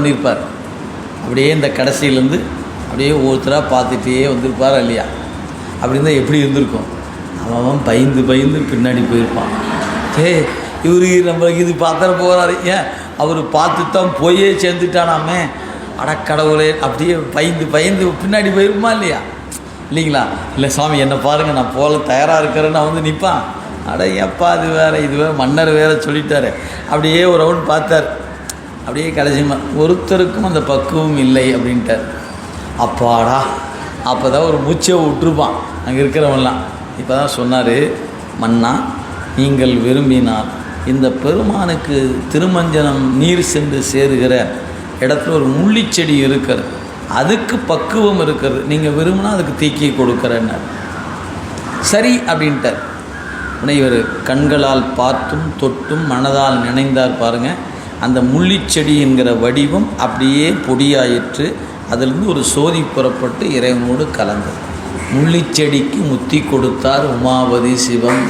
பண்ணியிருப்பார் அப்படியே இந்த கடைசியிலேருந்து அப்படியே ஒருத்தராக பார்த்துட்டே வந்திருப்பார் இல்லையா? அப்படி இருந்தால் எப்படி இருந்திருக்கும்? அவன் அவன் பயந்து பயந்து பின்னாடி போயிருப்பான். ஏ இவரு நம்மளுக்கு இது பார்த்துட போகிறாரு ஏன்? அவர் பார்த்து தான் போயே சேர்ந்துட்டானாமே. அடக்கடவுளே அப்படியே பயந்து பயந்து பின்னாடி போயிருமா இல்லையா? இல்லைங்களா? இல்லை சாமி என்னை பாருங்கள் நான் போல தயாராக இருக்கிறேன்னு அவன் வந்து நிற்பான் அட ஏப்பா இது வேறு இது வேறு மன்னர் வேறு சொல்லிட்டாரு. அப்படியே ஒரு ரவுண்ட் பார்த்தார். அப்படியே கடைசி ஒருத்தருக்கும் அந்த பக்குவம் இல்லை அப்படின்ட்டார். அப்பாடா அப்போ தான் ஒரு மூச்சை விட்டுருப்பான் அங்கே இருக்கிறவன்லாம். இப்போ தான் சொன்னார் மன்னா நீங்கள் விரும்பினால் இந்த பெருமானுக்கு திருமஞ்சனம் நீர் சென்று சேருகிற இடத்துல ஒரு முள்ளிச்செடி இருக்கிறது. அதுக்கு பக்குவம் இருக்கிறது. நீங்கள் விரும்பினா அதுக்கு தீக்கி கொடுக்குறேன்னு சரி அப்படின்ட்டார். உடனே இவர் கண்களால் பார்த்தும் தொட்டும் மனதால் நினைந்தார் பாருங்கள் அந்த முள்ளிச்செடி என்கிற வடிவம் அப்படியே பொடியாயிற்று. அதிலிருந்து ஒரு சோதி புறப்பட்டு இறைவனோடு கலந்தது. முள்ளிச்செடிக்கு முத்தி கொடுத்தார் உமாவதி சிவம்.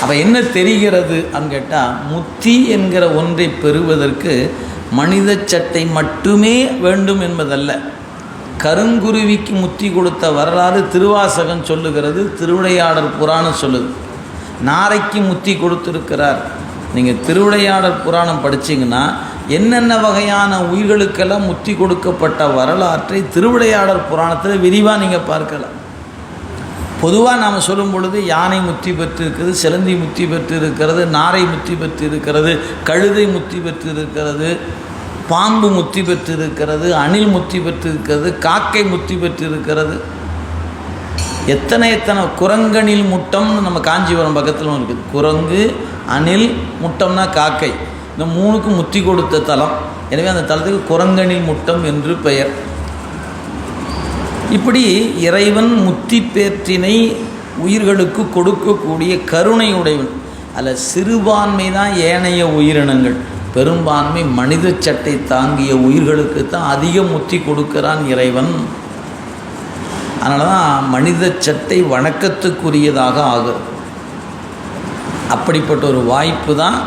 அப்போ என்ன தெரிகிறது அப்படின்னு கேட்டால் முத்தி என்கிற ஒன்றை பெறுவதற்கு மனித சட்டை மட்டுமே வேண்டும் என்பதல்ல. கருங்குருவிக்கு முத்தி கொடுத்த வரலாறு திருவாசகம் சொல்லுகிறது திருவிளையாடல் புராணம் சொல்லுது. நாரைக்கு முத்தி கொடுத்துருக்கிறார். நீங்கள் திருவிளையாடல் புராணம் படிச்சீங்கன்னா என்னென்ன வகையான உயிர்களுக்கெல்லாம் முத்தி கொடுக்கப்பட்ட வரலாற்றை திருவிளையாடல் புராணத்தில் விரிவாக நீங்கள் பார்க்கலாம். பொதுவாக நாம் சொல்லும் பொழுது யானை முத்தி பெற்று இருக்கிறது சிலந்தி முத்தி பெற்று இருக்கிறது நாரை முத்தி பெற்று இருக்கிறது கழுதை முத்தி பெற்று இருக்கிறது பாம்பு முத்தி பெற்று இருக்கிறது அணில் முத்தி பெற்று இருக்கிறது காக்கை முத்தி பெற்று இருக்கிறது எத்தனை எத்தனை குரங்கனில் முட்டம்னு நம்ம காஞ்சிபுரம் பக்கத்தில் இருக்குது. குரங்கு அணில் முட்டம்னா காக்கை. இந்த மூணுக்கும் முத்தி கொடுத்த தலம். எனவே அந்த தலத்துக்கு குரங்கனில் முட்டம் என்று பெயர். இப்படி இறைவன் முத்தி பேற்றினை உயிர்களுக்கு கொடுக்கக்கூடிய கருணை உடையவன். அதில் சிறுபான்மை தான் ஏனைய உயிரினங்கள். பெரும்பான்மை மனித சட்டை தாங்கிய உயிர்களுக்கு தான் அதிக முத்தி கொடுக்கிறான் இறைவன். அதனால தான் மனித சட்டை வணக்கத்துக்குரியதாக ஆகும் அப்படிப்பட்ட ஒரு வாய்ப்பு தான்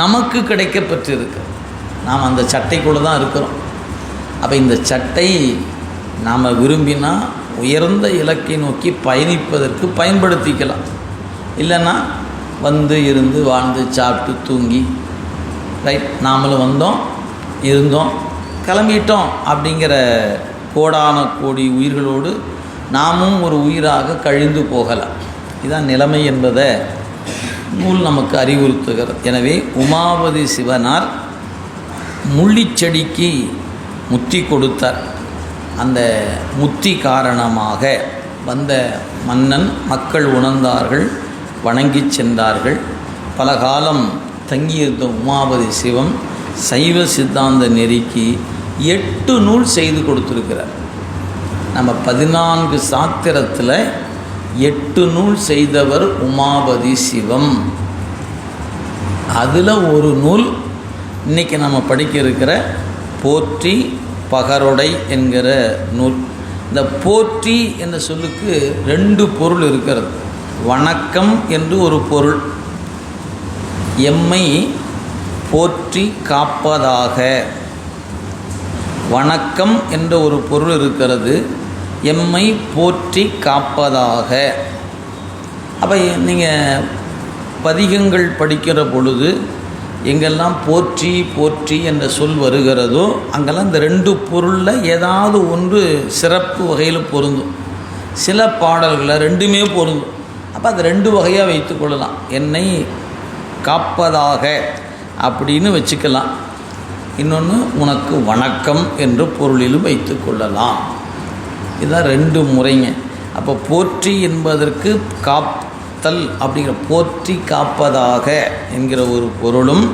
நமக்கு கிடைக்கப்பட்டிருக்கு. நாம் அந்த சட்டைக்குள்ளே தான் இருக்கிறோம். அப்போ இந்த சட்டை நாம் விரும்பினா உயர்ந்த இலக்கை நோக்கி பயணிப்பதற்கு பயன்படுத்திக்கலாம். இல்லைன்னா வந்து இருந்து வாழ்ந்து சாப்பிட்டு தூங்கி ரைட் நாமளும் வந்தோம் இருந்தோம் கிளம்பிட்டோம் அப்படிங்கிற கோடான கோடி உயிர்களோடு நாமும் ஒரு உயிராக கழிந்து போகலாம். இதுதான் நிலைமை என்பதை நூல் நமக்கு அறிவுறுத்துகிறது. எனவே உமாபதி சிவனார் முள்ளிச்செடிக்கு முத்தி கொடுத்தார். அந்த முத்தி காரணமாக வந்த மன்னன் மக்கள் உணர்ந்தார்கள் வணங்கி சென்றார்கள். பல காலம் தங்கியிருந்த உமாபதி சிவம் சைவ சித்தாந்த நெறிக்கு எட்டு நூல் செய்து கொடுத்துருக்கிறார். நம்ம பதினான்கு சாத்திரத்தில் எட்டு நூல் செய்தவர் உமாபதி சிவம். அதில் ஒரு நூல் இன்றைக்கி நம்ம படிக்க இருக்கிற போற்றி பகரொடை என்கிற நூல். இந்த போற்றி என்ற சொல்லுக்கு ரெண்டு பொருள் இருக்கிறது. வணக்கம் என்று ஒரு பொருள். எம்மை போற்றி காப்பதாக. வணக்கம் என்ற ஒரு பொருள் இருக்கிறது. எம்மை போற்றி காப்பதாக. அப்போ நீங்கள் பதிகங்கள் படிக்கிற பொழுது எங்கெல்லாம் போற்றி போற்றி என்ற சொல் வருகிறதோ அங்கெல்லாம் இந்த ரெண்டு பொருளில் ஏதாவது ஒன்று சிறப்பு வகையில் பொருந்தும். சில பாடல்களில் ரெண்டுமே பொருந்தும். அப்போ அது ரெண்டு வகையாக வைத்துக்கொள்ளலாம் என்னை காப்பதாக அப்படின்னு வச்சுக்கலாம். இன்னொன்று உனக்கு வணக்கம் என்ற பொருளிலும் வைத்துக்கொள்ளலாம் இதுதான் ரெண்டு முறைங்க. அப்போ போற்றி என்பதற்கு காத்தல் அப்படிங்கிற போற்றி காப்பதாக என்கிற ஒரு பொருளும்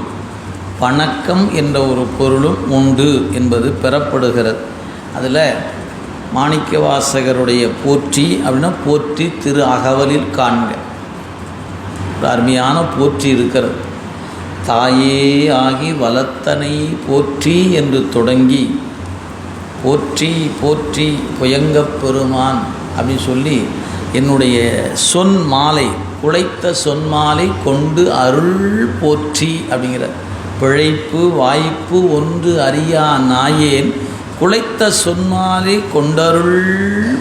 வணக்கம் என்ற ஒரு பொருளும் உண்டு என்பது பெறப்படுகிறது. அதில் மாணிக்கவாசகருடைய போற்றி அப்படின்னா போற்றி திரு அகவலில் காண்க. ஒரு அருமையான போற்றி இருக்கிறது. தாயே ஆகி வளத்தனை போற்றி என்று தொடங்கி போற்றி போற்றி புயங்கப் பெருமான் அப்படின்னு சொல்லி என்னுடைய சொன் மாலை குழைத்த சொன்மாலை கொண்டு அருள் போற்றி அப்படிங்கிற பிழைப்பு வாய்ப்பு ஒன்று அறியா நாயேன் குழைத்த சொன்மாலை கொண்டருள்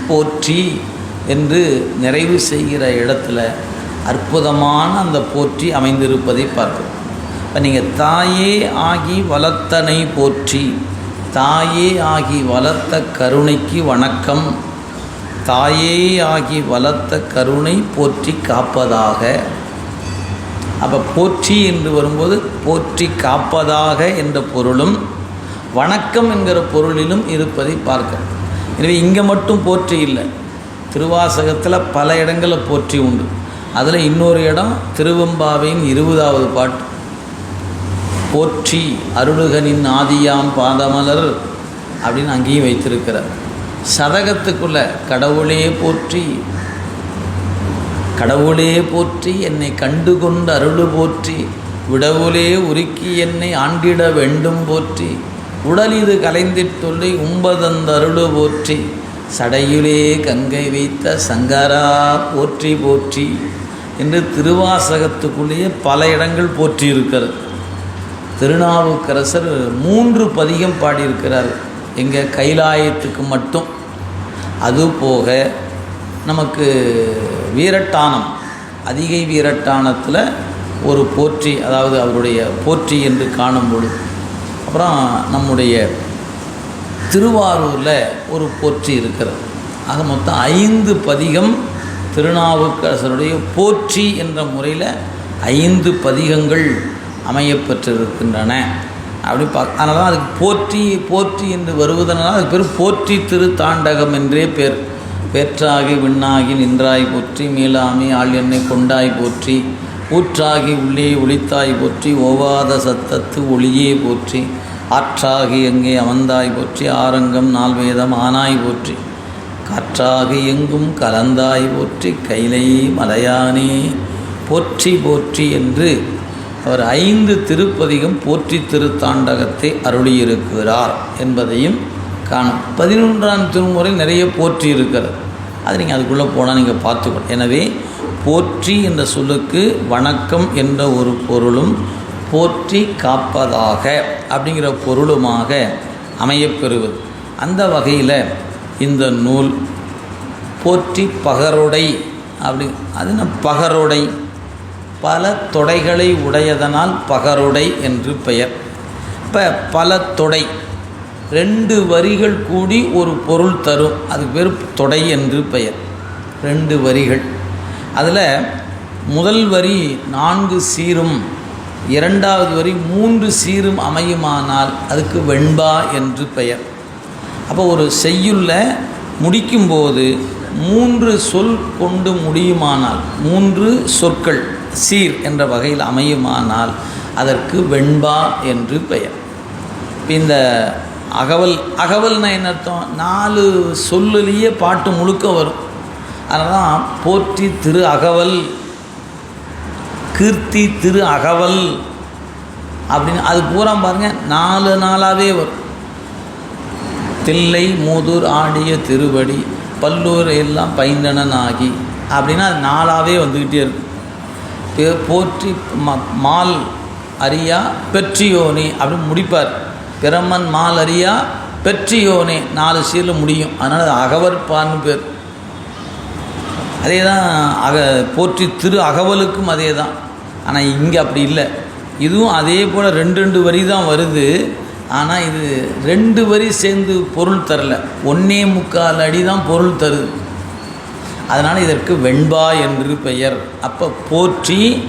போற்றி என்று நிறைவு செய்கிற இடத்துல அற்புதமான அந்த போற்றி அமைந்திருப்பதை பார்க்கிறோம். இப்போ நீங்கள் தாயே ஆகி வளர்த்தனை போற்றி. தாயே ஆகி வளர்த்த கருணைக்கு வணக்கம். தாயே ஆகி வளர்த்த கருணை போற்றி காப்பதாக. அப்போ போற்றி என்று வரும்போது போற்றி காப்பதாக என்ற பொருளும் வணக்கம் என்கிற பொருளிலும் இருப்பதை பார்க்கிறோம். எனவே இங்கே மட்டும் போற்றி இல்லை. திருவாசகத்தில் பல இடங்களில் போற்றி உண்டு. அதில் இன்னொரு இடம் திருவெம்பாவையின் இருபதாவது பாட்டு. போற்றி அருளுகனின் ஆதியாம் பாதமலர் அப்படின்னு அங்கேயும் வைத்திருக்கிறார். சதகத்துக்குள்ள கடவுளே போற்றி கடவுளே போற்றி என்னை கண்டு கொண்டு அருளு போற்றி விடவுலே உருக்கி என்னை ஆண்டிட வேண்டும் போற்றி உடல் இது உம்பதந்த உம்பதந்தருளு போற்றி சடையிலே கங்கை வைத்த சங்கரா போற்றி போற்றி என்று திருவாசகத்துக்குள்ளேயே பல இடங்கள் போற்றியிருக்கிறது. திருநாவுக்கரசர் மூன்று பதிகம் பாடியிருக்கிறார். எங்கள் கைலாயத்துக்கு மட்டும். அதுபோக நமக்கு வீரட்டானம் அதிகை வீரட்டானத்தில் ஒரு போற்றி அதாவது அவருடைய போற்றி என்று காணும் பொழுது. அப்புறம் நம்முடைய திருவாரூரில் ஒரு போற்றி இருக்கிறது. ஆக மொத்தம் ஐந்து பதிகம் திருநாவுக்கரசருடைய போற்றி என்ற முறையில் ஐந்து பதிகங்கள் அமையப்பெற்றிருக்கின்றன. அப்படி பார்க்க அதனால தான் அதுக்கு போற்றி போற்றி என்று வருவதனால் அதுக்கு பேர் போற்றி திருத்தாண்டகம் என்றே பேர். பேற்றாகி விண்ணாகி நின்றாய் போற்றி மேலாமி ஆள் எண்ணை கொண்டாய் போற்றி ஊற்றாகி உள்ளே ஒளித்தாய் போற்றி ஓவாத சத்தத்து ஒளியே போற்றி ஆற்றாகி எங்கே அமர்ந்தாய் போற்றி ஆரங்கம் நால்வேதம் ஆனாய் போற்றி காற்றாகி எங்கும் கலந்தாய் போற்றி கைலை மலையானே போற்றி போற்றி என்று அவர் ஐந்து திருப்பதிகம் போற்றி திருத்தாண்டகத்தை அருளியிருக்கிறார் என்பதையும் காணும். பதினொன்றாம் திருமுறை நிறைய போற்றி இருக்கிறது. அது நீங்கள் அதுக்குள்ளே போனால் நீங்கள் பார்த்துக்கணும். எனவே போற்றி என்ற சொல்லுக்கு வணக்கம் என்ற ஒரு பொருளும் போற்றி காப்பதாக அப்படிங்கிற பொருளுமாக அமையப்பெறுவது. அந்த வகையில் இந்த நூல் போற்றி பகருடை அப்படி அது என்ன பகருடை? பல தொடைகளை உடையதனால் பகருடை என்று பெயர். இப்போ பல தொடை ரெண்டு வரிகள் கூடி ஒரு பொருள் தரும். அது பேர் தொடை என்று பெயர். ரெண்டு வரிகள். அதில் முதல் வரி நான்கு சீரும் இரண்டாவது வரி மூன்று சீரும் அமையுமானால் அதுக்கு வெண்பா என்று பெயர். அப்போ ஒரு செய்யுள்ள முடிக்கும்போது மூன்று சொல் கொண்டு முடியுமானால் மூன்று சொற்கள் சீர் என்ற வகையில் அமையுமானால் அதற்கு வெண்பா என்று பெயர். இந்த அகவல் அகவல்னா என்ன அர்த்தம்? நாலு சொல்லுலேயே பாட்டு முழுக்க வரும். அதனால் தான் போற்றி திரு அகவல் கீர்த்தி திரு அகவல் அப்படின்னு அது பூரா பாருங்கள் நாலு நாளாகவே வரும். தில்லை மூதூர் ஆடிய திருவடி பல்லூர் எல்லாம் பைந்தனன் ஆகி அப்படின்னா அது நாளாகவே வந்துக்கிட்டே இருக்கும். போற்றி மால் அறியா பெற்றியோனே அப்படின்னு முடிப்பார். பிரமன் மால் அறியா பெற்றியோனே நாலு சீரில் முடியும். அதனால் அது அகவற்பான்னு பேர். அதே தான் அக போற்றி திரு அகவலுக்கும் அதே தான் ஆனால் இங்கே அப்படி இல்லை. இதுவும் அதே போல் ரெண்டு ரெண்டு வரி தான் வருது. ஆனால் இது ரெண்டு வரி சேர்ந்து பொருள் தரல. ஒன்னே முக்கால் அடி தான் பொருள் தருது. அதனால் இதற்கு வெண்பா என்று பெயர். அப்போ போற்றி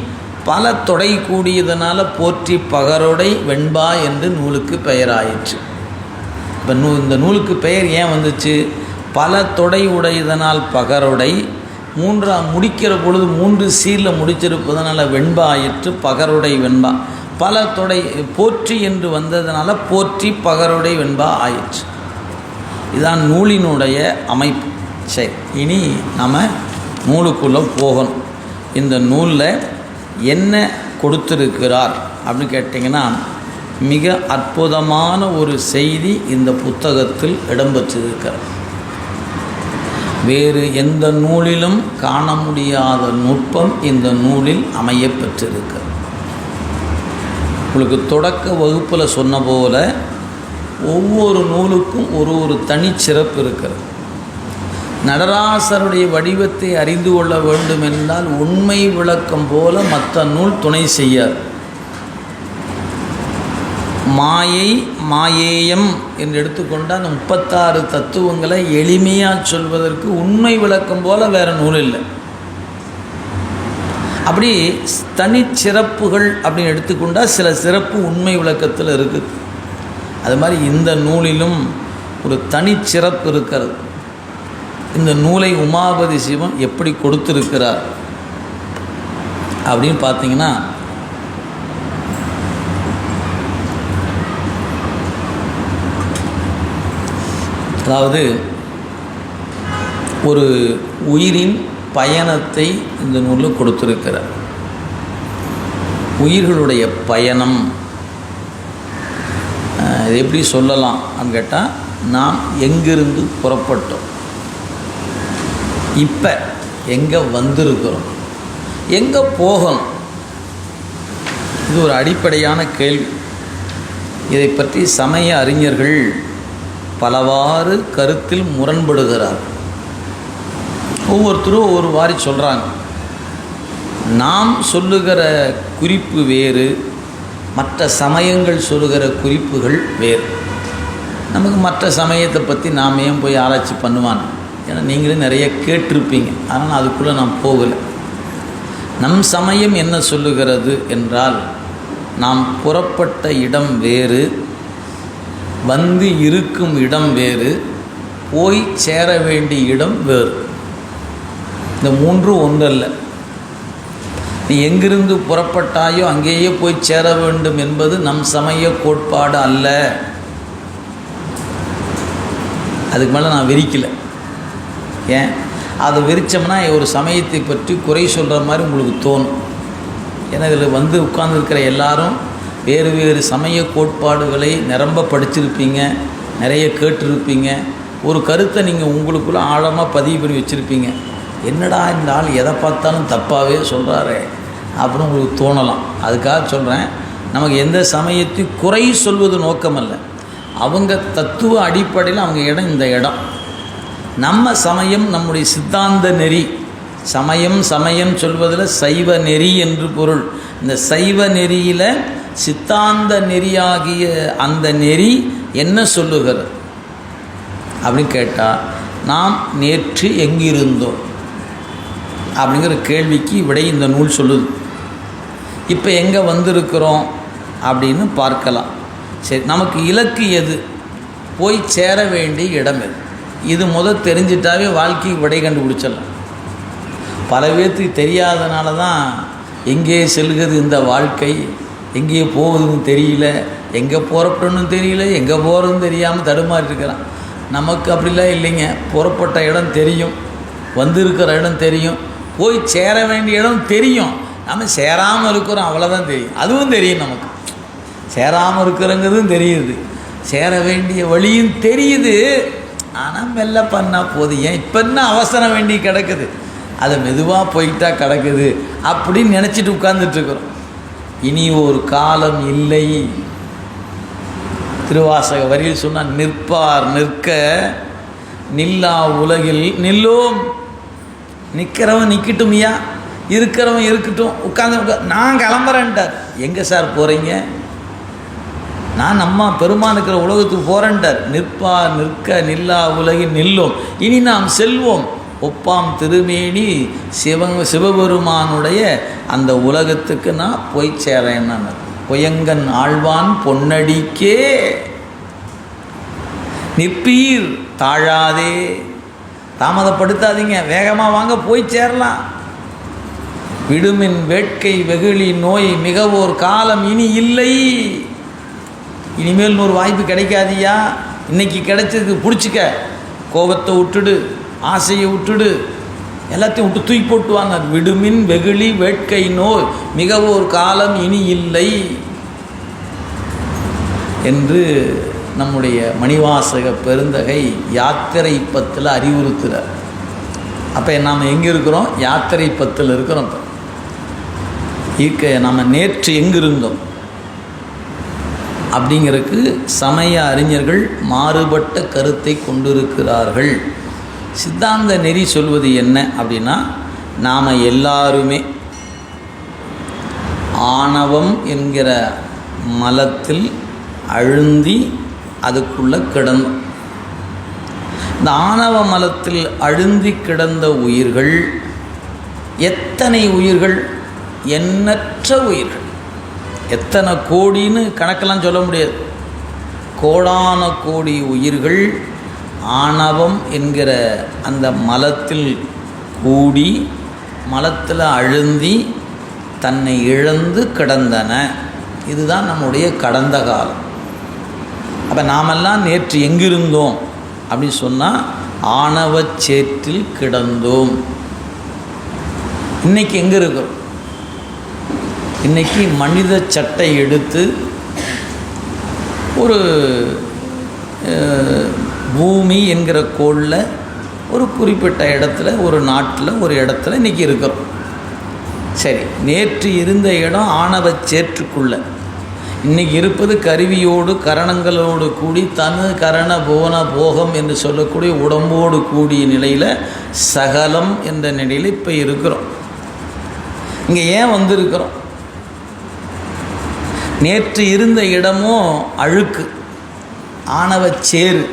பல தொடை கூடியதனால் போற்றி பகரோடை வெண்பா என்று நூலுக்கு பெயராயிற்று. இப்போ நூ இந்த நூலுக்கு பெயர் ஏன் வந்துச்சு? பல தொடை உடையதனால் பகரோடை மூன்றாம் முடிக்கிற பொழுது மூன்று சீரில் முடிச்சிருப்பதனால் வெண்பா ஆயிற்று பகருடை வெண்பா. பல தொடை போற்றி என்று வந்ததுனால போற்றி பகருடை வெண்பா ஆயிற்று. இதான் நூலினுடைய அமைப்பு. சரி இனி நம்ம நூலுக்குள்ளே போகணும். இந்த நூலில் என்ன கொடுத்துருக்கிறார் அப்படின்னு கேட்டிங்கன்னா மிக அற்புதமான ஒரு செய்தி இந்த புத்தகத்தில் இடம்பெற்றிருக்கிறது. வேறு எந்த நூலிலும் காண முடியாத நுட்பம் இந்த நூலில் அமையப் பெற்றிருக்கிறது உங்களுக்கு தொடக்க வகுப்பில் சொன்ன போல ஒவ்வொரு நூலுக்கும் ஒரு ஒரு தனிச்சிறப்பு இருக்கிறது. நடராசருடைய வடிவத்தை அறிந்து கொள்ள வேண்டும் என்றால் உண்மை விளக்கம் போல மற்ற நூல் துணை செய்யாது மாயை மாயேயம் என்று எடுத்துக்கொண்டால் அந்த முப்பத்தாறு தத்துவங்களை எளிமையாக சொல்வதற்கு உண்மை விளக்கம் போல வேறு நூல் இல்லை. அப்படி தனிச்சிறப்புகள் அப்படின்னு எடுத்துக்கொண்டால் சில சிறப்பு உண்மை விளக்கத்தில் இருக்குது. அது மாதிரி இந்த நூலிலும் ஒரு தனிச்சிறப்பு இருக்கிறது. இந்த நூலை உமாபதி சிவன் எப்படி கொடுத்திருக்கிறார்? அப்படின்னு பார்த்தீங்கன்னா அதாவது ஒரு உயிரின் பயணத்தை இந்த நூலில் கொடுத்திருக்கிறார். உயிர்களுடைய பயணம். இது எப்படி சொல்லலாம்? அப்படின்னு கேட்டால் நாம் எங்கிருந்து புறப்பட்டோம்? இப்போ எங்கே வந்திருக்கிறோம்? எங்கே போகணும்? இது ஒரு அடிப்படையான கேள்வி. இதை பற்றி சமய அறிஞர்கள் பலவாறு கருத்தில் முரண்படுகிறார். ஒவ்வொருத்தரும் ஒவ்வொரு வாரி சொல்கிறாங்க நாம் சொல்லுகிற குறிப்பு வேறு மற்ற சமயங்கள் சொல்லுகிற குறிப்புகள் வேறு. நமக்கு மற்ற சமயத்தை பற்றி நாம் ஏன் போய் ஆராய்ச்சி பண்ணுவான் ஏன்னா நீங்களே நிறைய கேட்டிருப்பீங்க. ஆனால் அதுக்குள்ளே நான் போகலை. நம் சமயம் என்ன சொல்லுகிறது என்றால் நாம் புறப்பட்ட இடம் வேறு வந்து இருக்கும் இடம் வேறு போய் சேர வேண்டிய இடம் வேறு. இந்த மூன்றும் ஒன்றல்ல. நீ எங்கிருந்து புறப்பட்டாயோ அங்கேயே போய் சேர வேண்டும் என்பது நம் சமய கோட்பாடு அல்ல. அதுக்கு மேலே நான் விரிக்கலை ஏன்? அதை விரித்தோம்னா ஒரு சமயத்தை பற்றி குறை சொல்கிற மாதிரி உங்களுக்கு தோணும். ஏன்னா இதில் வந்து உட்கார்ந்துருக்கிற எல்லாரும் வேறு வேறு சமய கோட்பாடுகளை நிரம்ப படிச்சிருப்பீங்க நிறைய கேட்டிருப்பீங்க. ஒரு கருத்தை நீங்கள் உங்களுக்குள்ளே ஆழமாக பதிவு பண்ணி வச்சுருப்பீங்க. என்னடா இந்த ஆள் எதை பார்த்தாலும் தப்பாகவே சொல்கிறாரே அப்படின்னு உங்களுக்கு தோணலாம். அதுக்காக சொல்கிறேன் நமக்கு எந்த சமயத்தையும் குறை சொல்வது நோக்கமல்ல. அவங்க தத்துவ அடிப்படையில் அவங்க இடம் இந்த இடம். நம்ம சமயம் நம்முடைய சித்தாந்த நெறி. சமயம் சமயம் சொல்வதில் சைவ நெறி என்று பொருள். இந்த சைவ நெறியில் சித்தாந்த நெறியாகிய அந்த நெறி என்ன சொல்லுகிறது? அப்படின்னு கேட்டால் நாம் நேற்று எங்கிருந்தோம்? அப்படிங்கிற கேள்விக்கு விடை இந்த நூல் சொல்லுது. இப்போ எங்கே வந்திருக்கிறோம்? அப்படின்னு பார்க்கலாம். சரி நமக்கு இலக்கு எது? போய் சேர வேண்டிய இடம் எது? இது முதல் தெரிஞ்சிட்டாவே வாழ்க்கைக்கு விடை கண்டுபிடிச்சிடலாம். பல பேர்த்துக்கு தெரியாதனால தான் எங்கே செல்கிறது இந்த வாழ்க்கை எங்கேயே போகுதுன்னு தெரியல எங்கே புறப்படணும்னு தெரியல எங்கே போகிறதுன்னு தெரியாமல் தடுமாறிட்டுருக்கிறான் இருக்கிறான். நமக்கு அப்படிலாம் இல்லைங்க. புறப்பட்ட இடம் தெரியும் வந்திருக்கிற இடம் தெரியும் போய் சேர வேண்டிய இடம் தெரியும். நம்ம சேராமல் இருக்கிறோம் அவ்வளோதான் தெரியும். அதுவும் தெரியும் நமக்கு. சேராமல் இருக்கிறங்கிறதும் தெரியுது. சேர வேண்டிய வழியும் தெரியுது. ஆனால் மெல்ல பண்ணால் போதும். ஏன்? இப்போ என்ன அவசரம் வேண்டி கிடக்குது? அதை மெதுவாக போயிட்டா கிடக்குது அப்படின்னு நினச்சிட்டு உட்கார்ந்துட்டு இருக்கிறோம். இனி ஒரு காலம் இல்லை. திருவாசக வரியில் சொன்னால் நிற்பார் நிற்க. நில்லா உலகில் நில்லோம். நிற்கிறவன் நிற்கட்டும்யா இருக்கிறவன் இருக்கட்டும். உட்காந்து உட்கா நான் கிளம்புறேன்ட்டார். எங்கே சார் போகிறீங்க நான் நம்ம பெருமான் இருக்கிற உலகத்துக்கு போரண்டர் நிற்பா நிற்க நில்லா உலகில் நில்லும். இனி நாம் செல்வோம். ஒப்பாம் திருமேனி சிவங்க சிவபெருமானுடைய அந்த உலகத்துக்கு நான் போய் சேரேன்னு பொயங்கன் ஆழ்வான் பொன்னடிக்கே. நிற்பீர் தாழாதே. தாமதப்படுத்தாதீங்க. வேகமாக வாங்க போய் சேரலாம். விடுமின் வேட்கை வெகுளி நோய் மிகவோர் காலம் இனி இல்லை. இனிமேல் இன்னொரு வாய்ப்பு கிடைக்காதியா? இன்னைக்கு கிடைச்சதுக்கு பிடிச்சிக்க. கோபத்தை விட்டுடு ஆசையை விட்டுடு. எல்லாத்தையும் விட்டு தூக்கி போட்டுவாங்க விடுமின் வெகுளி வேட்கை நோய். மிக ஒரு காலம் இனி இல்லை என்று நம்முடைய மணிவாசக பெருந்தகை யாத்திரை பத்தில் அறிவுறுத்துகிறார். அப்போ நாம் எங்கே இருக்கிறோம்? யாத்திரை பத்தில் இருக்கிறோம். இப்போ இருக்க நாம் நேற்று எங்கே இருந்தோம் அப்படிங்கிறதுக்கு சமய அறிஞர்கள் மாறுபட்ட கருத்தை கொண்டிருக்கிறார்கள். சித்தாந்த நெறி சொல்வது என்ன அப்படின்னா நாம் எல்லாருமே ஆணவம் என்கிற மலத்தில் அழுந்தி அதுக்குள்ளே கிடந்தோம். இந்த ஆணவ மலத்தில் அழுந்தி கிடந்த உயிர்கள் எத்தனை உயிர்கள்? எண்ணற்ற உயிர்கள். எத்தனை கோடின்னு கணக்கெல்லாம் சொல்ல முடியாது. கோடான கோடி உயிர்கள் ஆணவம் என்கிற அந்த மலத்தில் கூடி மலத்தில் அழுந்தி தன்னை இழந்து கிடந்தன. இதுதான் நம்முடைய கடந்த காலம். அப்போ நாமெல்லாம் நேற்று எங்கிருந்தோம்? அப்படின்னு சொன்னால் ஆணவச் சேற்றில் கிடந்தோம். இன்னைக்கு எங்கே இருக்கிறோம் இன்னைக்கு மனித சட்டை எடுத்து ஒரு பூமி என்கிற கோளில் ஒரு குறிப்பிட்ட இடத்துல ஒரு நாட்டில் ஒரு இடத்துல இன்றைக்கி இருக்கிறோம். சரி நேற்று இருந்த இடம் ஆணவ சேற்றுக்குள்ள. இன்றைக்கி இருப்பது கருவியோடு கரணங்களோடு கூடி தனு கரண போன போகம் என்று சொல்லக்கூடிய உடம்போடு கூடிய நிலையில் சகலம் என்ற நிலையில் இப்போ இருக்கிறோம். இங்கே ஏன் வந்திருக்கிறோம்? நேற்று இருந்த இடமும் அழுக்கு ஆணவச்சேறு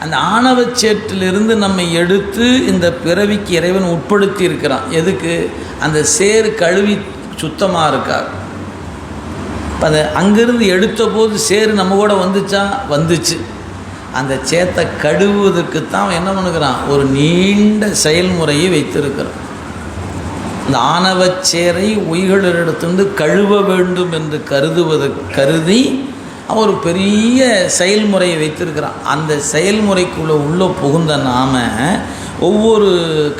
அந்த ஆணவச்சேற்றிலிருந்து நம்மை எடுத்து இந்த பிறவிக்கு இறைவன் உட்படுத்தி இருக்கிறான். எதுக்கு? அந்த சேறு கழுவி சுத்தமாக இருக்கார். இப்போ அதை அங்கேருந்து எடுத்த போது சேறு நம்ம கூட வந்துச்சா? வந்துச்சு. அந்த சேத்தை கழுவுவதற்கு தான் என்ன பண்ணுகிறான்? ஒரு நீண்ட செயல்முறையை வைத்திருக்கிறான். இந்த ஆணவச் சேரை உயிர்களிடத்திலிருந்து கழுவ வேண்டும் என்று கருதுவது கருதி அவன் ஒரு பெரிய செயல்முறையை வைத்திருக்கிறான் அந்த செயல்முறைக்குள்ளே உள்ளே புகுந்த நாம ஒவ்வொரு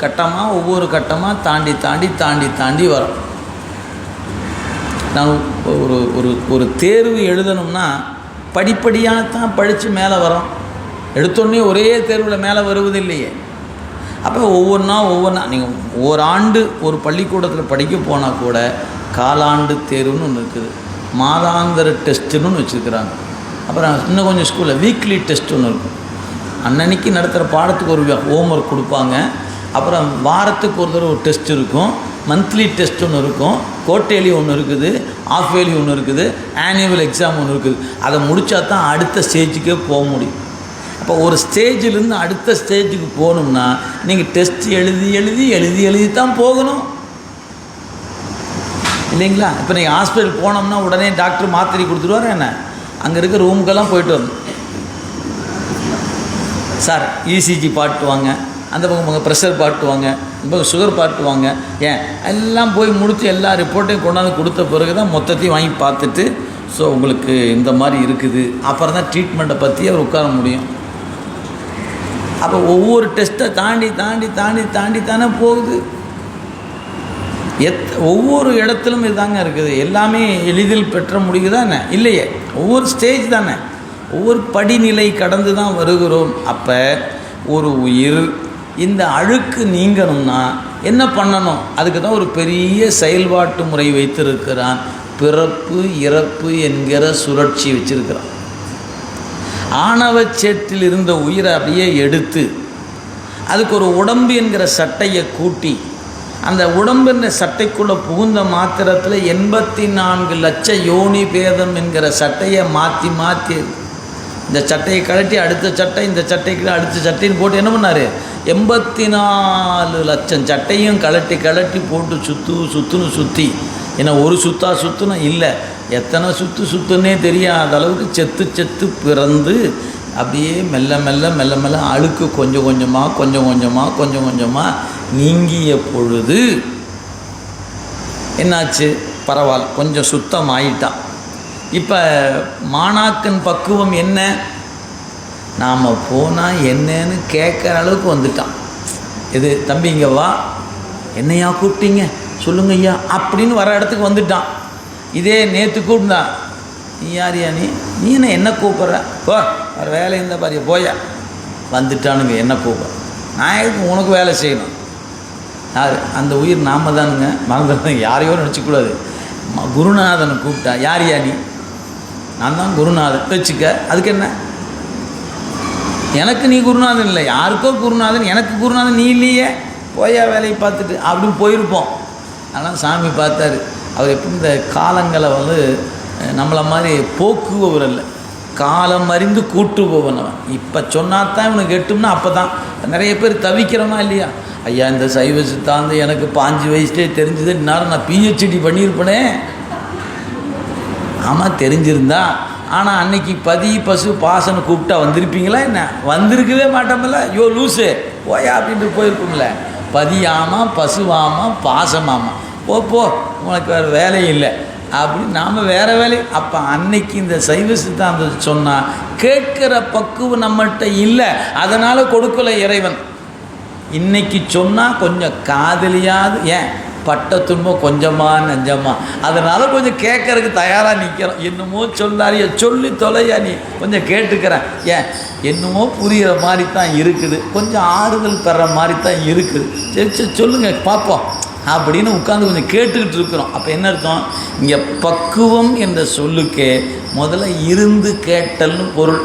கட்டமாக ஒவ்வொரு கட்டமாக தாண்டி தாண்டி தாண்டி தாண்டி வரோம். நான் ஒரு ஒரு ஒரு தேர்வு எழுதணும்னா படிப்படியாக தான் படித்து மேலே வரோம். எடுத்தோடனே ஒரே தேர்வில் மேலே வருவது இல்லையே அப்போ ஒவ்வொன்றா ஒவ்வொன்றா நீங்கள் ஓராண்டு ஒரு பள்ளிக்கூடத்தில் படிக்க போனால் கூட காலாண்டு தேர்வுன்னு ஒன்று இருக்குது. மாதாந்திர டெஸ்ட்டுன்னு ஒன்று வச்சுருக்குறாங்க. அப்புறம் இன்னும் கொஞ்சம் ஸ்கூலில் வீக்லி டெஸ்ட் ஒன்று இருக்கும். அன்னன்னைக்கு நடத்துகிற பாடத்துக்கு ஒரு ஹோம் ஒர்க் கொடுப்பாங்க. அப்புறம் வாரத்துக்கு ஒரு தடவை ஒரு டெஸ்ட் இருக்கும். மந்த்லி டெஸ்ட் ஒன்று இருக்கும். கோட்டேலி ஒன்று இருக்குது. ஆஃப் இயர்லி ஒன்று இருக்குது. ஆனுவல் எக்ஸாம் ஒன்று இருக்குது. அதை முடித்தா தான் அடுத்த ஸ்டேஜுக்கே போக முடியும். இப்போ ஒரு ஸ்டேஜிலேருந்து அடுத்த ஸ்டேஜுக்கு போகணும்னா நீங்கள் டெஸ்ட் எழுதி எழுதி எழுதி எழுதி தான் போகணும். இல்லைங்களா? இப்போ நீங்கள் ஹாஸ்பிட்டல் போனோம்னா உடனே டாக்டர் மாத்திரை கொடுத்துருவாரு என்ன? அங்கே இருக்க ரூமுக்கெல்லாம் போயிட்டு வரணும். சார் இசிஜி பாட்டுவாங்க அந்த பக்கம் பக்கம் ப்ரெஷர் பாட்டுவாங்க இந்த பக்கம் சுகர் பாட்டுவாங்க ஏன்? எல்லாம் போய் முடித்து எல்லா ரிப்போர்ட்டையும் கொண்டாந்து கொடுத்த பிறகு தான் மொத்தத்தையும் வாங்கி பார்த்துட்டு ஸோ உங்களுக்கு இந்த மாதிரி இருக்குது. அப்புறம் தான் ட்ரீட்மெண்ட்டை பற்றி அவர் உட்கார முடியும். அப்போ ஒவ்வொரு டெஸ்ட்டை தாண்டி தாண்டி தாண்டி தாண்டி தானே போகுது. எத் ஒவ்வொரு இடத்துலும் இதுதாங்க இருக்குது. எல்லாமே எளிதில் பெற்ற முடியுதா என்ன இல்லையே. ஒவ்வொரு ஸ்டேஜ் தானே? ஒவ்வொரு படிநிலை கடந்து தான் வருகிறோம். அப்போ ஒரு உயிர் இந்த அழுக்கு நீங்கணும்னா என்ன பண்ணணும்? அதுக்கு தான் ஒரு பெரிய செயல்பாட்டு முறை வைத்திருக்கிறான். பிறப்பு இறப்பு என்கிற சுழற்சி வச்சிருக்கிறான். ஆணவ சேற்றில் இருந்த உயிரை அப்படியே எடுத்து அதுக்கு ஒரு உடம்பு என்கிற சட்டையை கூட்டி அந்த உடம்பு என்ற சட்டைக்குள்ளே புகுந்த மாத்திரத்தில் எண்பத்தி நான்கு லட்ச யோனி பேதம் என்கிற சட்டையை மாற்றி மாற்றி இந்த சட்டையை கழட்டி அடுத்த சட்டை இந்த சட்டைக்கு அடுத்த சட்டைன்னு போட்டு என்ன பண்ணார்? எண்பத்தி நாலு லட்சம் சட்டையும் கழட்டி கழட்டி போட்டு சுற்று சுற்றுன்னு சுற்றி ஏன்னா ஒரு சுத்தா சுற்றணும் இல்லை. எத்தனை சுற்று சுற்றுன்னே தெரியாத அளவுக்கு செத்து செத்து பிறந்து அப்படியே மெல்ல மெல்ல மெல்ல மெல்ல அழுக்கு கொஞ்சம் கொஞ்சமாக கொஞ்சம் கொஞ்சமாக கொஞ்சம் கொஞ்சமாக நீங்கிய பொழுது என்னாச்சு? பரவாயில்ல. கொஞ்சம் சுத்தம் ஆயிட்டான் இப்போ மாணாக்கன் பக்குவம் என்ன? நாம் போனால் என்னன்னு கேட்குற அளவுக்கு வந்துட்டான். இது தம்பி இங்கே வா. என்னையா கூப்பிட்டீங்க? சொல்லுங்க ஐயா அப்படின்னு வர இடத்துக்கு வந்துட்டான். இதே நேற்று கூப்பிட்டான் நீ யாரியா நீ? நீ என்ன என்ன கூப்பிட்ற? போ வேறு வேலை இருந்தால் பாரு போயா வந்துட்டானுங்க என்ன கூப்பிட்ற நான் எதுக்கு உனக்கு வேலை செய்யணும்? யார்? அந்த உயிர் நாம தானுங்க. மறந்துடுங்க யாரையோ நினச்சிக்கூடாது. ம- குருநாதனை கூப்பிட்டா யார் யா நீ? நான் தான் குருநாதன். வச்சுக்க அதுக்கு என்ன? எனக்கு நீ குருநாதன் இல்லை. யாருக்கோ குருநாதன் எனக்கு குருநாதன் நீ இல்லையே. போயா வேலையை பார்த்துட்டு. அப்படின்னு போயிருப்போம். ஆனால் சாமி பார்த்தாரு. அவர் எப்படி இந்த காலங்களை வந்து நம்மளை மாதிரி போக்குபவர் இல்லை காலம் அறிந்து கூட்டுபவன் அவன். இப்போ சொன்னாதான் இவனுக்கு எட்டும்னா அப்போ தான் நிறைய பேர் தவிக்கிறோமா இல்லையா? ஐயா இந்த சைவ சித்தாந்து எனக்கு பாஞ்சு வயசுலேயே தெரிஞ்சது. இந்நேரம் நான் பிஹெச்டி பண்ணியிருப்பனே. ஆமாம் தெரிஞ்சிருந்தா. ஆனால் அன்னைக்கு பதி பசு பாசனை கூப்பிட்டா வந்திருப்பீங்களா என்ன? வந்திருக்கவே மாட்டோம்ல. யோ லூஸு ஓயா அப்படின்ட்டு போயிருப்போம்ல. பதியாமா பசுவாமா பாசமாமா. போ போ உனக்கு வேறு வேலை இல்லை. அப்படின்னு நாம் வேறு வேலை. அப்போ அன்னைக்கு இந்த சைவ சித்தாந்தத்தை சொன்னால் கேட்குற பக்குவம் நம்மகிட்ட இல்லை. அதனால் கொடுக்கல இறைவன். இன்னைக்கு சொன்னால் கொஞ்சம் காதலியாவது ஏன்? பட்ட துன்பம் கொஞ்சமா நெஞ்சமா. அதனால் கொஞ்சம் கேட்கறதுக்கு தயாராக நிற்கிறோம் என்னமோ சொல்லாரியா சொல்லி தொலையா நீ. கொஞ்சம் கேட்டுக்கிறேன். ஏன்? என்னமோ புரிகிற மாதிரி தான் இருக்குது. கொஞ்சம் ஆறுதல் பெற மாதிரி தான் இருக்குது. சரி சரி சொல்லுங்கள் பார்ப்போம் அப்படின்னு உட்காந்து கொஞ்சம் கேட்டுக்கிட்டு இருக்கிறோம். அப்போ என்ன அர்த்தம்? இங்கே பக்குவம் என்ற சொல்லுக்கே முதல்ல இருந்து கேட்டல்னு பொருள்.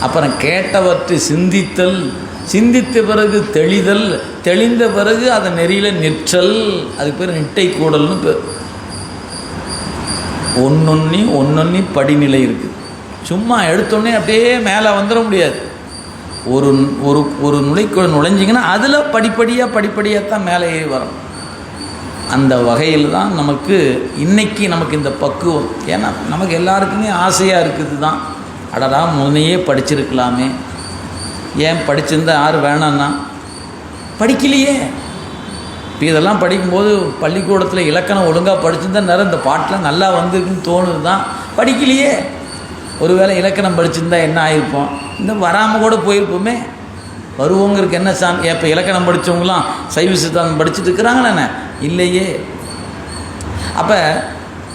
அப்புறம் கேட்டவற்றை சிந்தித்தல் சிந்தித்த பிறகு தெளிதல் தெளிந்த பிறகு அதை நெறியில் நிற்றல் அதுக்கு பேர் நிட்டை கூடல்னு பேர். ஒன்னொன்னி ஒன்னொன்னி படிநிலை இருக்குது. சும்மா எடுத்தோடனே அப்படியே மேலே வந்துட முடியாது. ஒரு ஒரு ஒரு நுழைக்குள்ள நுழைஞ்சிங்கன்னா அதில் படிப்படியாக படிப்படியாக தான் மேலே ஏறி வரும் அந்த வகையில் தான் நமக்கு இன்றைக்கி நமக்கு இந்த பக்குவம். ஏன்னா நமக்கு எல்லாருக்குமே ஆசையாக இருக்குது தான் அடடா முன்னையே படிச்சிருக்கலாமே. ஏன் படிச்சிருந்தா யார் வேணான்னா? படிக்கலையே. இப்போ இதெல்லாம் படிக்கும்போது பள்ளிக்கூடத்தில் இலக்கணம் ஒழுங்காக படிச்சிருந்தா நேரம் இந்த பாட்டெலாம் நல்லா வந்திருக்குன்னு தோணுது தான் படிக்கலையே. ஒருவேளை இலக்கணம் படிச்சிருந்தா என்ன ஆகிருப்போம் இந்த வராமல் கூட போயிருப்போமே. வருவோங்கிறதுக்கு என்ன சாமி இப்போ இலக்கணம் படித்தவங்களாம் சைவ சித்தாந்தம் படிச்சுட்டு இருக்கிறாங்களே இல்லையே. அப்போ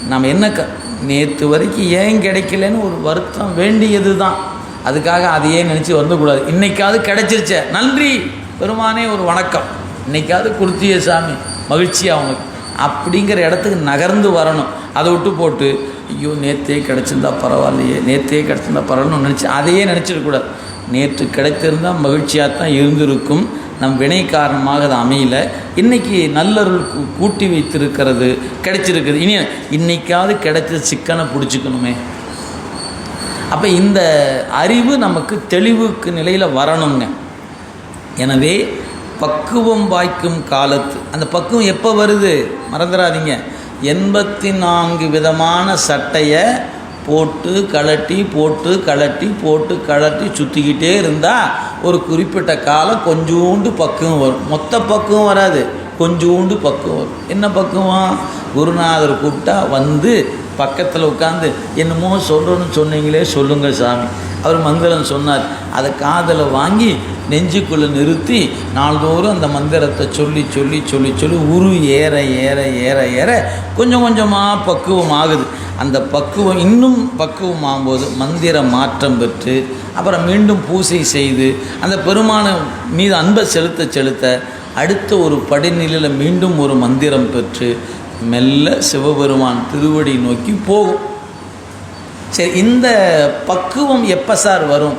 நம்ம என்ன க நேற்று வரைக்கும் ஏன் கிடைக்கலன்னு ஒரு வருத்தம் வேண்டியது தான் அதுக்காக அதையே நினச்சி வந்துக்கூடாது இன்றைக்காவது கிடைச்சிருச்ச. நன்றி. பெருமானே ஒரு வணக்கம். இன்றைக்காவது கொடுத்திய சாமி மகிழ்ச்சி அவங்களுக்கு அப்படிங்கிற இடத்துக்கு நகர்ந்து வரணும். அதை விட்டு போட்டு ஐயோ நேற்றே கிடச்சிருந்தா பரவாயில்லையே நேற்றே கிடச்சிருந்தா பரவாயில்லன்னு நினச்சி அதையே நினச்சிடக்கூடாது நேற்று கிடைத்திருந்தால் மகிழ்ச்சியாக தான் இருந்திருக்கும். நம் வினை காரணமாக அது அமையல. இன்றைக்கி நல்லருள் கூட்டி வைத்திருக்கிறது கிடைச்சிருக்குது இனி இன்றைக்காவது கிடைச்ச சிக்கனை பிடிச்சிக்கணுமே. அப்போ இந்த அறிவு நமக்கு தெளிவுக்கு நிலையில் வரணுங்க. எனவே பக்குவம் வாய்க்கும் காலத்து அந்த பக்குவம் எப்போ வருது? மறந்துடாதீங்க. எண்பத்தி நான்கு விதமான சட்டையை போட்டு கழட்டி போட்டு கழட்டி போட்டு கழட்டி சுற்றிக்கிட்டே இருந்தால் ஒரு குறிப்பிட்ட காலம் கொஞ்சோண்டு பக்குவம் வரும். மொத்த பக்குவம் வராது. கொஞ்சோண்டு பக்குவம் வரும். என்ன பக்குவம்? குருநாதர் கூப்பிட்டா வந்து பக்கத்தில் உட்காந்து என்னமோ சொல்கிறோன்னு சொன்னீங்களே சொல்லுங்கள் சாமி. அவர் மங்களம் சொன்னார். அதை காதில் வாங்கி நெஞ்சுக்குள்ளே நிறுத்தி நாள்தோறும் அந்த மந்திரத்தை சொல்லி சொல்லி சொல்லி சொல்லி உரு ஏற ஏற ஏற ஏற கொஞ்சம் கொஞ்சமாக பக்குவம் ஆகுது அந்த பக்குவம் இன்னும் பக்குவம் ஆகும்போது மந்திர மாற்றம் பெற்று அப்புறம் மீண்டும் பூசை செய்து அந்த பெருமான மீது அன்பை செலுத்த செலுத்த அடுத்த ஒரு படிநிலையில் மீண்டும் ஒரு மந்திரம் பெற்று மெல்ல சிவபெருமான் திருவடி நோக்கி போகும். சரி இந்த பக்குவம் எப்போ சார் வரும்?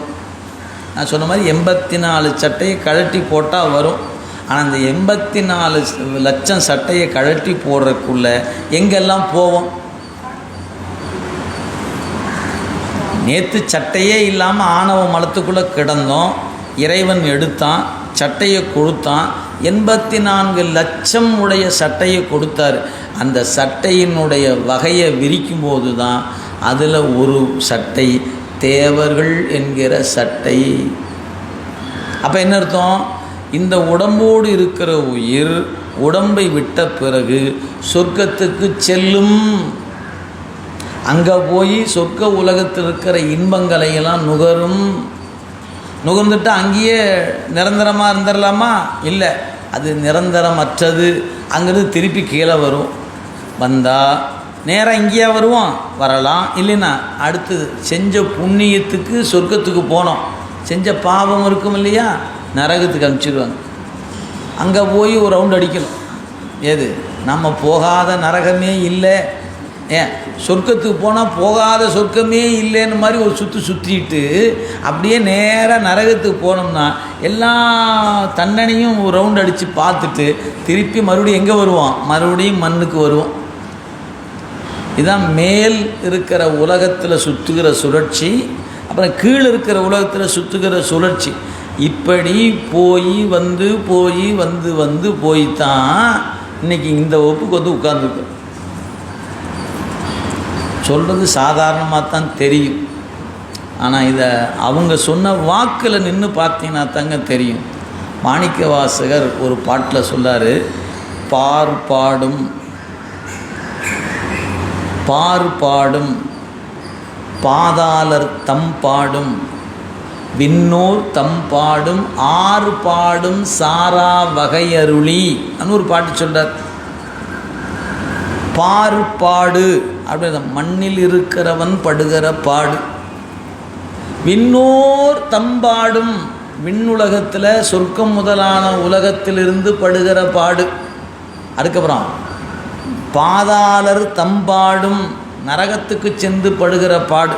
நான் சொன்ன மாதிரி எண்பத்தி நாலு சட்டையை கழட்டி போட்டால் வரும். ஆனால் அந்த எண்பத்தி நாலு லட்சம் சட்டையை கழட்டி போடுறதுக்குள்ள எங்கெல்லாம் போவோம்? நேற்று சட்டையே இல்லாமல் ஆணவ மலத்துக்குள்ளே கிடந்தோம். இறைவன் எடுத்தான் சட்டையை கொடுத்தான். எண்பத்தி நான்கு லட்சம் உடைய சட்டையை கொடுத்தாரு. அந்த சட்டையினுடைய வகையை விரிக்கும் போது தான் அதில் ஒரு சட்டை தேவர்கள் என்கிற சட்டை. அப்போ என்ன அர்த்தம்? இந்த உடம்போடு இருக்கிற உயிர் உடம்பை விட்ட பிறகு சொர்க்கத்துக்கு செல்லும். அங்கே போய் சொர்க்க உலகத்தில் இருக்கிற இன்பங்களை எல்லாம் நுகரும். நுகர்ந்துட்டு அங்கேயே நிரந்தரமாக இருந்துடலாமா இல்லை. அது நிரந்தரமற்றது. அங்கேருந்து திருப்பி கீழே வரும். வந்தால் நேராக இங்கேயா வருவோம்? வரலாம். இல்லைன்னா அடுத்தது செஞ்ச புண்ணியத்துக்கு சொர்க்கத்துக்கு போனோம். செஞ்ச பாவம் இருக்கும் இல்லையா? நரகத்துக்கு அனுப்பிச்சிடுவாங்க. அங்கே போய் ஒரு ரவுண்ட் அடிக்கணும். ஏது நம்ம போகாத நரகமே இல்லை. ஏன் சொர்க்கத்துக்கு போனால் போகாத சொர்க்கமே இல்லைன்னு மாதிரி ஒரு சுற்றி சுற்றிட்டு அப்படியே நேராக நரகத்துக்கு போனோம்னா எல்லா தண்டனையும் ஒரு ரவுண்ட் அடித்து பார்த்துட்டு திருப்பி மறுபடியும் எங்கே வருவோம்? மறுபடியும் மண்ணுக்கு வருவோம். இதான் மேல் இருக்கிற உலகத்தில் சுற்றுகிற சுழற்சி அப்புறம் கீழ் இருக்கிற உலகத்தில் சுற்றுகிற சுழற்சி. இப்படி போய் வந்து போய் வந்து வந்து போய் தான் இன்னைக்கு இந்த வகுப்புக்கு வந்து உட்கார்ந்துருக்கோம். சொல்கிறது சாதாரணமாக தான் தெரியும். ஆனால் இதை அவங்க சொன்ன வாக்கில் நின்று பார்த்தீங்கன்னா தாங்க தெரியும். மாணிக்க வாசகர் ஒரு பாட்டில் சொல்லார் பார் பாடும் பார் பாடும் பாதாளர் தம்பாடும் விண்ணோர் தம்பாடும் ஆறு பாடும் சாரா வகையருளி. ஒரு பாட்டு சொல்கிறார் பாரு அப்படி மண்ணில் இருக்கிறவன் படுகிற பாடு. விண்ணோர் தம்பாடும் விண்ணுலகத்தில் சொர்க்கம் முதலான உலகத்திலிருந்து படுகிற பாடு. அதுக்கப்புறம் பாதாளர் தம்பாடும் நரகத்துக்கு சென்று படுகிற பாடு.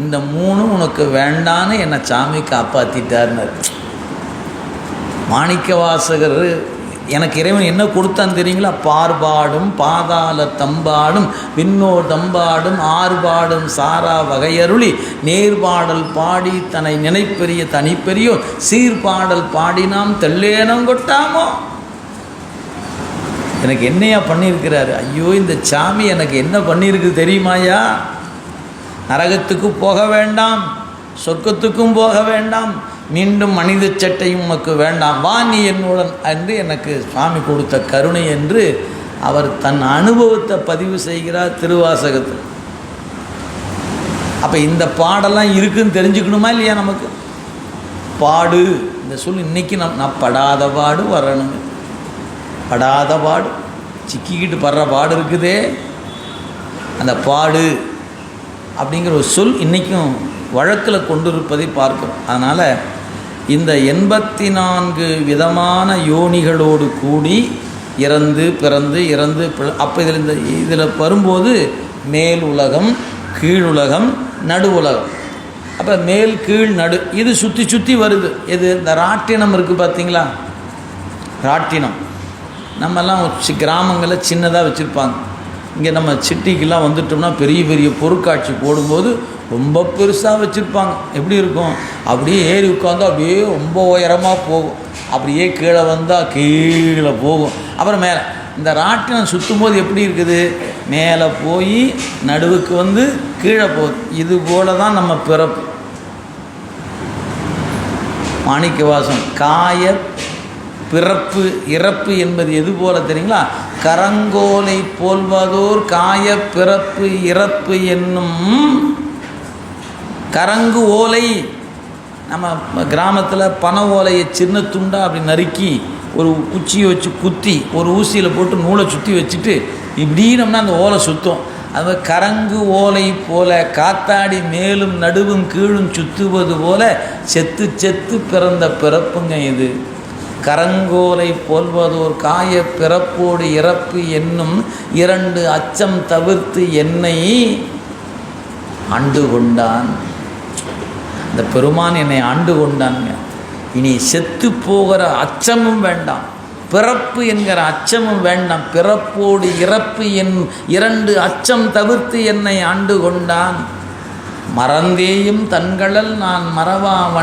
இந்த மூணும் உனக்கு வேண்டான்னு என்னை சாமி காப்பாற்றிட்டார்னர் மாணிக்க வாசகர் எனக்கு இறைவன் என்ன கொடுத்தான் தெரியுங்களா? பார்பாடும் பாதாள தம்பாடும் விண்ணோர் தம்பாடும் ஆறுபாடும் சாரா வகையருளி நேர்பாடல் பாடி தன்னை நினைப்பெரிய தனிப்பெரியோ சீர்பாடல் பாடினாம் தெல்லேனம் கொட்டாமோ எனக்கு என்னையா பண்ணியிருக்கிறாரு? ஐயோ இந்த சாமி எனக்கு என்ன பண்ணியிருக்கு தெரியுமாயா நரகத்துக்கு போக வேண்டாம் சொர்க்கத்துக்கும் போக வேண்டாம் மீண்டும் மனித சட்டையும் உனக்கு வேண்டாம். வா நீ என்னுடன் என்று எனக்கு சுவாமி கொடுத்த கருணை என்று அவர் தன் அனுபவத்தை பதிவு செய்கிறார் திருவாசகத்தில். அப்போ இந்த பாடெல்லாம் இருக்குன்னு தெரிஞ்சுக்கணுமா இல்லையா நமக்கு? பாடு. இந்த சொல் இன்னைக்கு நம் நான் படாத பாடு வரணுங்க. படாத பாடு. சிக்கிக்கிட்டு படுற பாடு இருக்குதே. அந்த பாடு அப்படிங்கிற ஒரு சொல் இன்றைக்கும் வழக்கில் கொண்டு இருப்பதை பார்க்கிறோம். அதனால் இந்த எண்பத்தி நான்கு விதமான யோனிகளோடு கூடி இறந்து பிறந்து இறந்து அப்போ இதில் இந்த இதில் வரும்போது மேல் உலகம் கீழ் உலகம் நடு உலகம். அப்போ மேல் கீழ் நடு இது சுற்றி சுற்றி வருது. இது இந்த ராட்டினம் இருக்குது பார்த்தீங்களா ராட்டினம். நம்மெல்லாம் சி- கிராமங்களில் சின்னதாக வச்சுருப்பாங்க. இங்கே நம்ம சிட்டிக்கெலாம் வந்துட்டோம்னா பெரிய பெரிய பொருட்காட்சி போடும்போது ரொம்ப பெருசாக வச்சுருப்பாங்க. எப்படி இருக்கும்? அப்படியே ஏறி உட்காந்து அப்படியே ரொம்ப உயரமாக போகும். அப்படியே கீழே வந்தால் கீழே போகும். அப்புறம் மேலே இந்த ராட்டினம் சுற்றும் போது எப்படி இருக்குது? மேலே போய் நடுவுக்கு வந்து கீழே போகுது. இது போல தான் நம்ம பிறப்பு. மாணிக்க வாசம் காய பிறப்பு இறப்பு என்பது எது போல தெரியுங்களா? கரங்கோலை போல்வதோர் காய பிறப்பு இறப்பு என்னும் கரங்கு ஓலை. நம்ம கிராமத்தில் பனை ஓலையை சின்ன துண்டா அப்படி நறுக்கி ஒரு குச்சியை வச்சு குத்தி ஒரு ஊசியில் போட்டு நூலை சுற்றி வச்சுட்டு இப்படினோம்னா அந்த ஓலை சுற்றும் அது கரங்கு ஓலை போல காத்தாடி மேலும் நடுவும் கீழும் சுத்துவது போல செத்து செத்து பிறந்த பிறப்புங்க இது. கரங்கோலை போல்வதோர் காய பிறப்போடு இறப்பு என்னும் இரண்டு அச்சம் தவிர்த்து என்னை ஆண்டு கொண்டான் இந்த பெருமான் என்னை ஆண்டு கொண்டான் இனி செத்து போகிற அச்சமும் வேண்டாம். பிறப்பு என்கிற அச்சமும் வேண்டாம். பிறப்போடு இறப்பு என் இரண்டு அச்சம் தவிர்த்து என்னை ஆண்டு கொண்டான் மறந்தேயும் தன்களல் நான் மறவாவன்